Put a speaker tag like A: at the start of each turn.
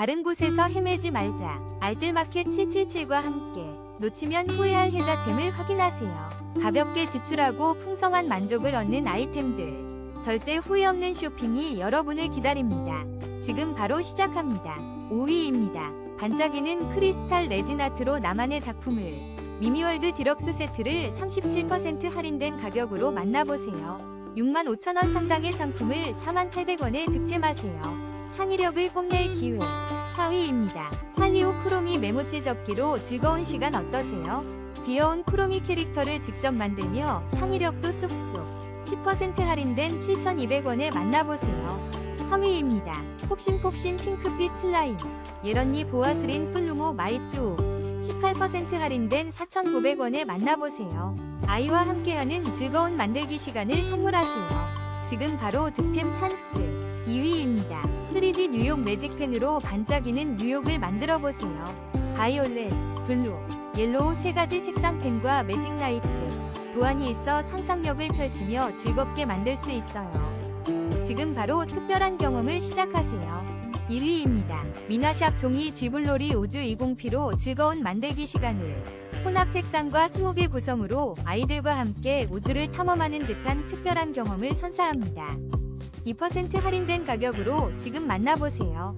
A: 다른 곳에서 헤매지 말자. 알뜰마켓 777과 함께 놓치면 후회할 혜자템을 확인하세요. 가볍게 지출하고 풍성한 만족을 얻는 아이템들. 절대 후회 없는 쇼핑이 여러분을 기다립니다. 지금 바로 시작합니다. 5위입니다. 반짝이는 크리스탈 레진아트로 나만의 작품을 미미월드 디럭스 세트를 37% 할인된 가격으로 만나보세요. 65,000원 상당의 상품을 48,800원에 득템하세요. 창의력을 뽐낼 기회. 4위입니다. 살리오 크로미 메모지 접기로 즐거운 시간 어떠세요? 귀여운 크로미 캐릭터를 직접 만들며 창의력도 쑥쑥. 10% 할인된 7,200원에 만나보세요. 3위입니다. 폭신폭신 핑크빛 슬라임. 예런니 보아스린 플루모 마이쭈. 18% 할인된 4,900원에 만나보세요. 아이와 함께하는 즐거운 만들기 시간을 선물하세요. 지금 바로 득템 찬스. 2위입니다. 3D 뉴욕 매직펜으로 반짝이는 뉴욕을 만들어 보세요. 바이올렛, 블루, 옐로우 세 가지 색상 펜과 매직 라이트. 도안이 있어 상상력을 펼치며 즐겁게 만들 수 있어요. 지금 바로 특별한 경험을 시작하세요. 1위입니다. 미나샵 종이 쥐블로리 우주 20P로 즐거운 만들기 시간을 혼합 색상과 20개 구성으로 아이들과 함께 우주를 탐험하는 듯한 특별한 경험을 선사합니다. 2% 할인된 가격으로 지금 만나보세요.